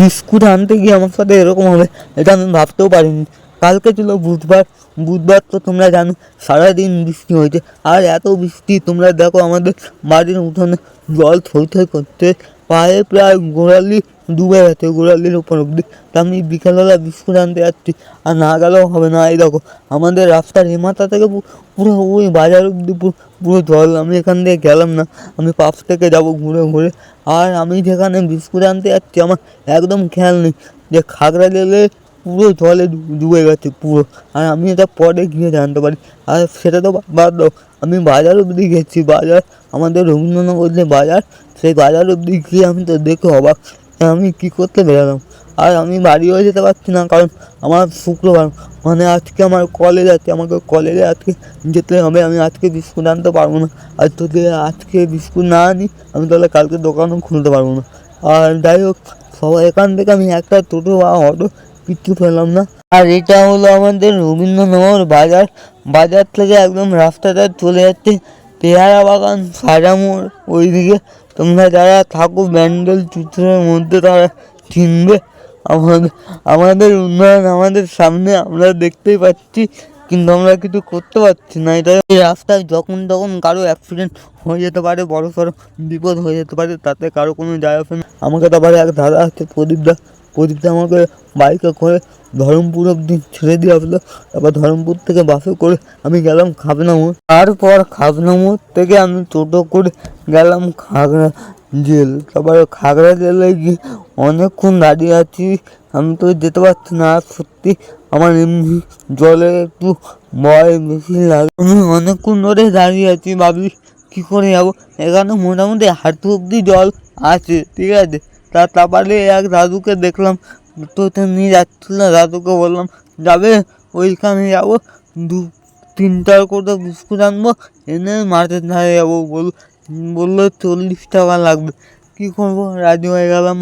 Biscuit আনতে গিয়ে আমার সাথে এরকম হবে, এটা আমি ভাবতেও পারিনি। কালকে ছিল বুধবার বুধবার তো তোমরা জানো, সারাদিন বৃষ্টি হয়েছে। আর এত বৃষ্টি, তোমরা দেখো আমাদের বাড়ির উঠোনে জল থই থই করতে পায়ে প্রায় গোড়ালি ডুবে গেছে গোড়ালির উপর অব্দি আমি বিকেলবেলা বিস্কুট আনতে যাচ্ছি, আর না গেলেও হবে না। এই দেখো, আমাদের রাস্তার মাথা থেকে পুরো ওই বাজার অব্দি পুরো জল। আমি এখান থেকে গেলাম না, আমি পাশ থেকে যাব ঘুরে ঘুরে। আর আমি যেখানে বিস্কুট আনতে যাচ্ছি, আমার একদম খেয়াল নেই যে খাগড়া জেলে পুরো জলে ডুবে গেছে পুরো। আর আমি এটা পরে গিয়ে জানতে পারি। আর সেটা তো বাদ দাও, আমি বাজার অবধি গেছি। বাজার, আমাদের রবীন্দ্রনগর যে বাজার, সেই বাজার অবধি গিয়ে আমি তো দেখে অবাক। আমি কী করতে বেরোলাম আর আমি বাড়িও যেতে পারছি না, কারণ আমার শুক্রবার মানে আজকে আমার কলেজ আছে, আমাকে কলেজে আজকে যেতে হবে, আমি আজকে বিস্কুট আনতে পারব না। আর যদি আজকে বিস্কুট না আনি, আমি তাহলে কালকে দোকানও খুলতে পারব না। আর যাই হোক, সবাই এখান থেকে আমি একটা টোটো বা অটো কিচ্ছু পেলাম না। আর এটা হলো আমাদের রবীন্দ্রনগর বাজার। বাজার থেকে একদম রাস্তাটা চলে যাচ্ছে, পেয়ারা বাগান, সাজামোড় ওইদিকে। তোমরা যারা থাকো ব্যান্ডেল চিত্রের মধ্যে তারা চিনবে। আমাদের আমাদের উন্নয়ন আমাদের সামনে আমরা দেখতেই পাচ্ছি। কিন্তু আমরা কিছু করতে পারছি না। এটা রাস্তায় যখন তখন কারও অ্যাক্সিডেন্ট হয়ে যেতে পারে, বড় সড়ো বিপদ হয়ে যেতে পারে, তাতে কারও কোনো যায় আসে না। আমাকে তারপরে এক দাদা আছে প্রদীপদা প্রদীপদা আমাকে বাইকে করে ধরমপুর অব্দি ছেড়ে দিয়ে আসলো। তারপর ধরমপুর থেকে বাসে করে আমি গেলাম খাবনামোড় তারপর খাবনামোড় থেকে আমি টোটো করে গেলাম খাগড়া জেল তারপরে খাগড়া জেলে গিয়ে অনেকক্ষণ দাঁড়িয়ে আছি। আমি তো যেতে পারছি না সত্যি আমার এমনি জলে একটু ভয় বেশি লাগে। আমি অনেকক্ষণ ধরে দাঁড়িয়ে আছি ভাবি কী করে যাব? এখানে মোটামুটি হাঁটু অব্দি জল আছে, ঠিক আছে? তা তারপরে এক দাদুকে দেখলাম, তো নিয়ে যাচ্ছিল দাদুকে বললাম, যাবে, ওইখানে যাব দু তিনটার করে বিস্কুট আনব, এনে মাঠের ধারে যাব বল। বলল, চল্লিশ টাকা লাগবে। কী করব? রাজি হয়ে গেলাম।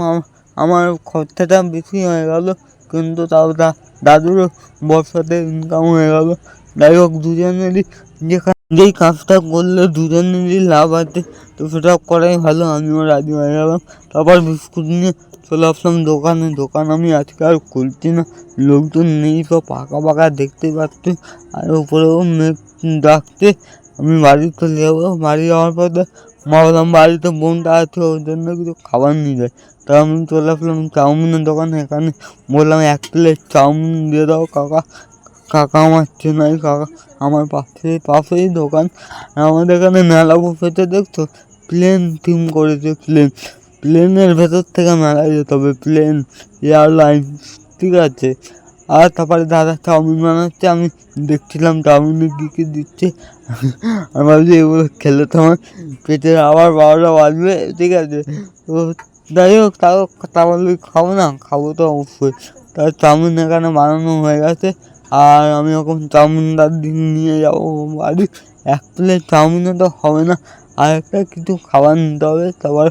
আমার খরচাটা বেশি হয়ে গেল। কিন্তু তাও দাদুরও বর্ষাতে ইনকাম হয়ে গেল। যাই হোক, দুজনেরই যেখানে যেই কাজটা করলে, দুজনেরই লাভ আছে। তো সেটা করাই ভালো, আমিও রাজি হয়ে গেলাম। তারপর বিস্কুট নিয়ে চলে আসলাম দোকানে। দোকান আমি আজকে আর খুলছি না। লোকজন নেই, সব পাকা পাকা দেখতে পাচ্ছি। আর উপরেও মেঘ ডাকতে আমি বাড়ি চলে যাব। বাড়ি যাওয়ার পথে ভাবলাম বাড়িতে বোনটা আছে, ওর জন্য কিছু খাবার নিয়ে যায় তা আমি চলে আসলাম চাউমিনের দোকানে, এখানে বললাম, এক প্লেট চাউমিন দিয়ে দাও, কাকা। কাকা আমার চেনাই কাকা, আমার পাশে, পাশেই দোকান। আমাদের এখানে মেলা বসেছে, দেখছ? প্লেন থিম করেছে, প্লেন। প্লেনের ভেতর থেকে মেলায় যেতে হবে, প্লেন, এয়ারলাইন, ঠিক আছে? আর তারপরে দাদা চাউমিন বানাচ্ছে, আমি দেখছিলাম চাউমিনে কী কী দিচ্ছে। আমি ভাবছি এগুলো খেলে তো আমার পেটের আবার বারোটা বাজবে, ঠিক আছে। তো যাই হোক, তাও তা বললে খাব না, খাব তো অবশ্যই। তার চাউমিন এখানে বানানো হয়ে গেছে, আর আমি এখন চাউমিনটা দিন নিয়ে যাব। বাড়ি এক প্লেট চাউমিনে তো হবে না আর একটা কিছু খাবার নিতে হবে, তারপর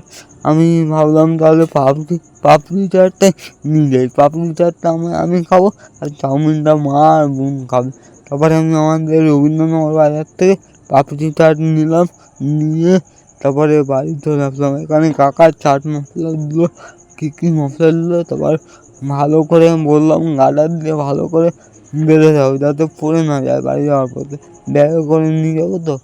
আমি ভাবলাম তাহলে পাপড়ি পাপড়ি চাটটাই নিয়ে যাই। পাপড়ি চাটটা আমি আমি খাব আর চাউমিনটা মা আর বোন খাবে। তারপরে আমি আমাদের রবীন্দ্রনগর বাজার থেকে পাপড়ি চাট নিলাম, নিয়ে তারপরে বাড়ি চলে আসলাম। এখানে কাকার চাট মশলা দিলো, কী কী মশলা দিলো, তারপর ভালো করে বললাম গার্ডার দিয়ে ভালো করে বেঁধে যাও যাতে পড়ে না যায় বাড়ি যাওয়ার পথে। ব্যাগে করে নিয়ে যাব তো?